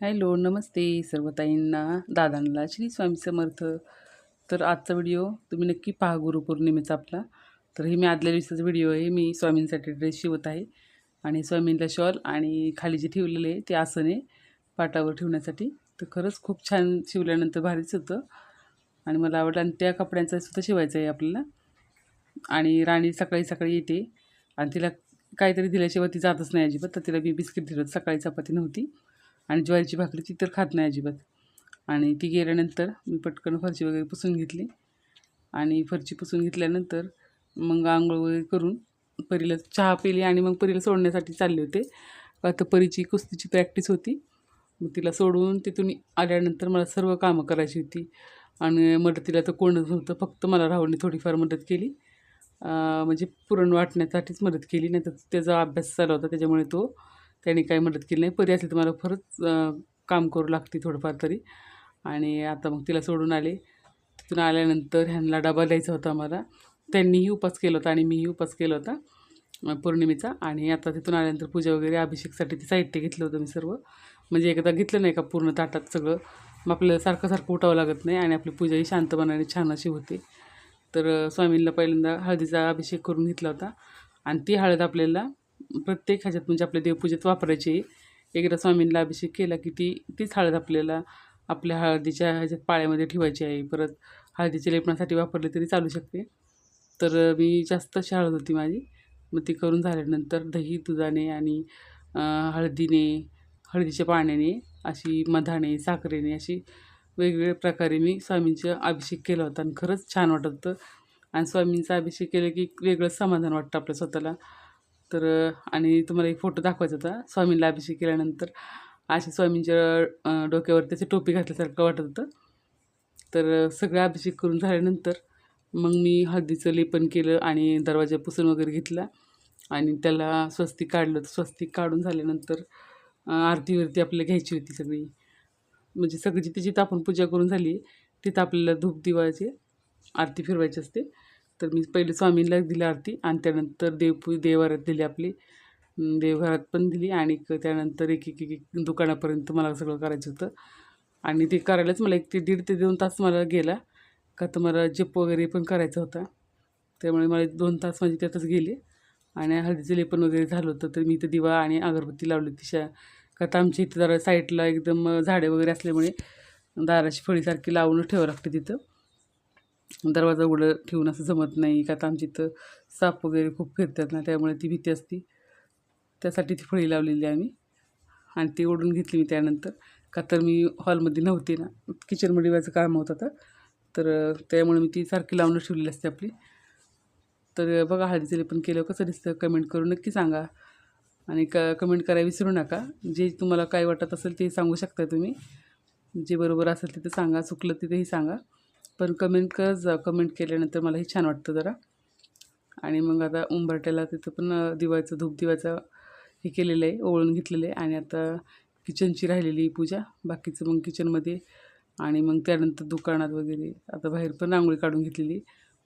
Hello नमस्ते सर्व ताईंना दादांना श्री स्वामी समर्थ. तर आजचा व्हिडिओ तुम्ही नक्की पहा गुरुपौर्णिमेचा आपला. तर हे मी आदल्या दिवसाचा व्हिडिओ आहे. मी स्वामींसाठी ड्रेस शिवत आहे. आणि स्वामींला शॉल आणि खाली जे ठेवलेले आहे ते आसने पाटावर ठेवण्यासाठी. तर खरंच खूप छान शिवल्यानंतर भारीच होतं. आणि मला आवडलं. आणि त्या कपड्यांचा सुद्धा शिवायचं आहे आपल्याला. आणि राणी सकाळी सकाळी येते. आणि तिला काहीतरी दिल्याशिवाय ती जातच नाही अजिबात. तर तिला मी बिस्किट दिलं सकाळी चपाती नव्हती. आणि ज्वारीची भाकरी ती तर खात नाही अजिबात. आणि ती गेल्यानंतर मी पटकन फरची वगैरे पुसून घेतली. आणि फरची पुसून घेतल्यानंतर मग आंघोळ वगैरे करून परीला चहा पिली आणि मग परीला सोडण्यासाठी चालले होते. आता परीची कुस्तीची प्रॅक्टिस होती. मग तिला सोडून तिथून आल्यानंतर मला सर्व कामं करायची होती. आणि मदतीला तर कोणच नव्हतं. फक्त मला राहुलने थोडीफार मदत केली. म्हणजे पुरण वाटण्यासाठीच मदत केली. नाही तर त्याचा अभ्यास चालू होता. त्याच्यामुळे तो त्यांनी काही मदत केली नाही. परी असली तर मला खरंच काम करू लागते थोडंफार तरी. आणि आता मग तिला सोडून आले. तिथून आल्यानंतर ह्यांना डबा द्यायचा होता मला त्यांनीही उपास केला होता आणि मीही उपास केला होता पौर्णिमेचा. आणि आता तिथून आल्यानंतर पूजा वगैरे अभिषेकसाठी ते साहित्य घेतलं होतं मी सर्व. म्हणजे एकदा घेतलं नाही का पूर्ण ताटात सगळं? मग आपल्याला सारखं सारखं उठावं लागत नाही आणि आपली पूजाही शांतपणाने छान अशी होते. तर स्वामींना पहिल्यांदा हळदीचा अभिषेक करून घेतला होता. आणि ती हळद आपल्याला प्रत्येक ह्याच्यात म्हणजे आपल्या देवपूजेत वापरायची. एकदा स्वामींना अभिषेक केला की ती तीच हळद आपल्याला आपल्या हळदीच्या ह्याच्यात पाळ्यामध्ये ठेवायची आहे. परत हळदीच्या लेपणासाठी वापरली तरी चालू शकते. तर मी जास्त अशी हळद होती माझी. मग ती करून झाल्यानंतर दही दुधाने आणि हळदीने हळदीच्या पाण्याने अशी मधाने साखरेने अशी वेगवेगळ्या प्रकारे मी स्वामींचा अभिषेक केला होता. आणि खरंच छान वाटत होतं. आणि स्वामींचा अभिषेक केलं की वेगळंच समाधान वाटतं आपल्या स्वतःला. तर आणि तुम्हाला एक फोटो दाखवायचा होता स्वामींना अभिषेक केल्यानंतर. असे स्वामींच्या डोक्यावर त्याचे टोपी घातल्यासारखं वाटत होतं. तर सगळं अभिषेक करून झाल्यानंतर मग मी हळदीचं लेपन केलं आणि दरवाजा पुसून वगैरे घेतला. आणि त्याला स्वस्तिक काढलं. तर स्वस्तिक काढून झाल्यानंतर आरतीवरती आरती आपल्याला घ्यायची होती सगळी. म्हणजे सगळी जिथे जिथं आपण पूजा करून झाली तिथं आपल्याला धूप दिवायचे आरती फिरवायची असते. तर मी पहिले स्वामींनाच दिली आरती आणि त्यानंतर देवपू देवघरात दिली आपली. देवघरात पण दिली आणि क- त्यानंतर एक एक एक दुकानापर्यंत मला सगळं करायचं होतं. आणि ते करायलाच मला एक ते दीड ते दोन तास मला गेला. का तर मला जप वगैरे पण करायचा होता. त्यामुळे मला दोन तास माझे त्यातच गेले. आणि हळदीचं लेपन वगैरे झालं होतं. तर मी इथं दिवा आणि अगरबत्ती लावली होती. शा का तर आमच्या इथं जरा साईडला एकदम झाडे वगैरे असल्यामुळे दाराची फळीसारखी लावूनच ठेवावं लागते तिथं. दरवाजा उघडं ठेवून असं जमत नाही का तर आमची इथं साप वगैरे खूप फिरतात ना त्यामुळे ती भीती असती. त्यासाठी ती फळी लावलेली आम्ही. आणि ती ओढून घेतली मी त्यानंतर. का तर मी हॉलमध्ये नव्हते ना किचनमध्ये व्हायचं काम होतं आता. तर त्यामुळे मी ती सारखी लावून ठेवलेली असते आपली. तर बघा हळदीचं पण केलं कसं दिसतं कमेंट करून नक्की सांगा. आणि क कमेंट करायला विसरू नका. जे तुम्हाला काय वाटत असेल ते सांगू शकता तुम्ही. जे बरोबर असेल तिथं सांगा चुकलं तिथेही सांगा. पण कमेंट करत जा कमेंट केल्यानंतर मलाही छान वाटतं जरा. आणि मग आता उंबरट्याला तिथं पण दिवायचं धूप दिवायचं हे केलेलं आहे ओळून घेतलेलं आहे. आणि आता किचनची राहिलेली पूजा बाकीचं मग किचनमध्ये आणि मग त्यानंतर दुकानात वगैरे आता बाहेर पण रांगोळी काढून घेतलेली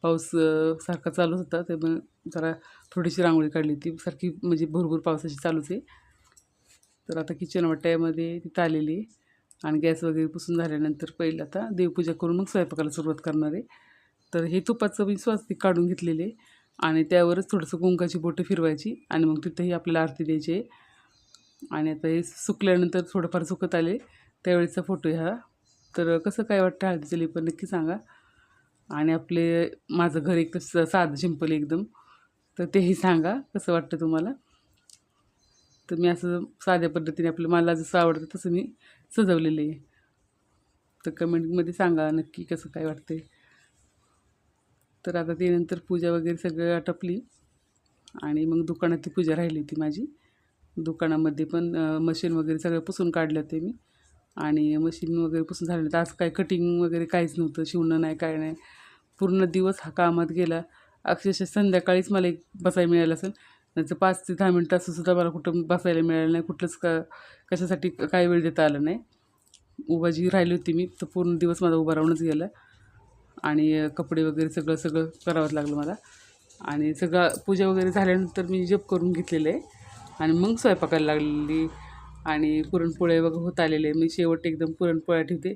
पाऊस सारखा चालू होता ते मग जरा थोडीशी रांगोळी काढली ती सारखी म्हणजे भरपूर पावसाची चालूच आहे. तर आता किचन वाट्यामध्ये तिथं आलेली आहे. आणि गॅस वगैरे पुसून झाल्यानंतर पहिलं आता देवपूजा करून मग स्वयंपाकाला सुरुवात करणार आहे. तर हे तुपाचं मी स्वस्तिक काढून घेतलेले आणि त्यावरच थोडंसं कुंकाची बोटं फिरवायची आणि मग तिथंही आपल्याला आरती द्यायची आहे. आणि आता हे सुकल्यानंतर थोडंफार सुकत आले. त्यावेळेचा फोटो ह्या तर कसं काय वाटतं हळदीचं लेपन नक्की सांगा. आणि आपले माझं घर एक साधं सिंपल एकदम. तर तेही सांगा. कसं वाटतं तुम्हाला? तर मी असं साध्या पद्धतीने आपलं मला जसं आवडतं तसं मी सजवलेलं आहे. तर कमेंटमध्ये सांगा नक्की कसं काय वाटते तर आता ते नंतर पूजा वगैरे सगळं आटपली. आणि मग दुकानात ती पूजा राहिली होती माझी. दुकानामध्ये पण मशीन वगैरे सगळं पुसून काढलं होते मी. आणि मशीन वगैरे पुसून झाल्यानंतर आज काय कटिंग वगैरे काहीच नव्हतं. शिवणं नाही काय नाही. पूर्ण दिवस हा कामात गेला. अक्षरशः संध्याकाळीच मला एक बसायला मिळालं असेल. त्याचं पाच ते दहा मिनटं असं सुद्धा मला कुठं बसायला मिळालं नाही. कुठलंच का कशासाठी काही वेळ देता आला नाही. उभा जी राहिली होती मी तर पूर्ण दिवस माझा उभा राहूनच गेला. आणि कपडे वगैरे सगळं सगळं करावंच लागलं मला. आणि सगळं पूजा वगैरे झाल्यानंतर मी जप करून घेतलेलं आहे. आणि मग स्वयंपाकाला लागलेली. आणि पुरणपोळे वगैरे होत आलेले. आहे. मी शेवट एकदम पुरणपोळ्या ठेवते.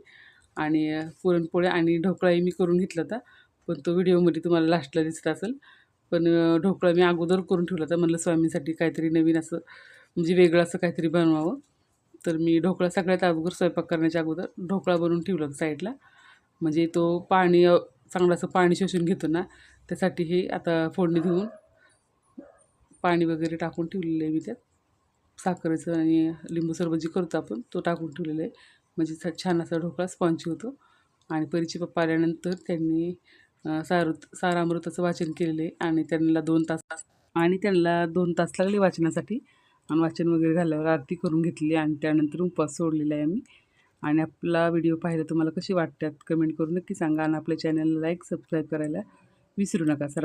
आणि पुरणपोळ्या आणि ढोकळाही मी करून घेतला होता. पण तो व्हिडिओमध्ये तुम्हाला लास्टला दिसत असेल. पण ढोकळा मी अगोदर करून ठेवला होता. म्हणलं स्वामींसाठी काहीतरी नवीन असं म्हणजे वेगळं असं काहीतरी बनवावं. तर मी ढोकळा सगळ्यात अगोदर स्वयंपाक करण्याच्या अगोदर ढोकळा बनवून ठेवला होता साईडला. म्हणजे तो पाणी चांगलं असं पाणी शोषून घेतो ना त्यासाठी हे आता फोडणी देऊन पाणी वगैरे टाकून ठेवलेलं आहे मी त्यात. साखरेचं आणि लिंबू सरबत जी करतो आपण तो टाकून ठेवलेला आहे. म्हणजे छान असा ढोकळा स्पॉन्ची होतो. आणि परीचे पप्पा आल्यानंतर त्यांनी सारुत सारामृताचं वाचन केलेले आणि त्यांना दोन तास आणि त्यांना दोन तास लागले वाचनासाठी. आणि वाचन वगैरे झाल्यावर आरती करून घेतली आणि त्यानंतर उपवास सोडलेला आहे आम्ही. आणि आपला व्हिडिओ पाहायला तुम्हाला कशी वाटतात कमेंट करून नक्की सांगा आणि आपल्या चॅनलला लाईक सबस्क्राईब करायला विसरू नका सर्वांना.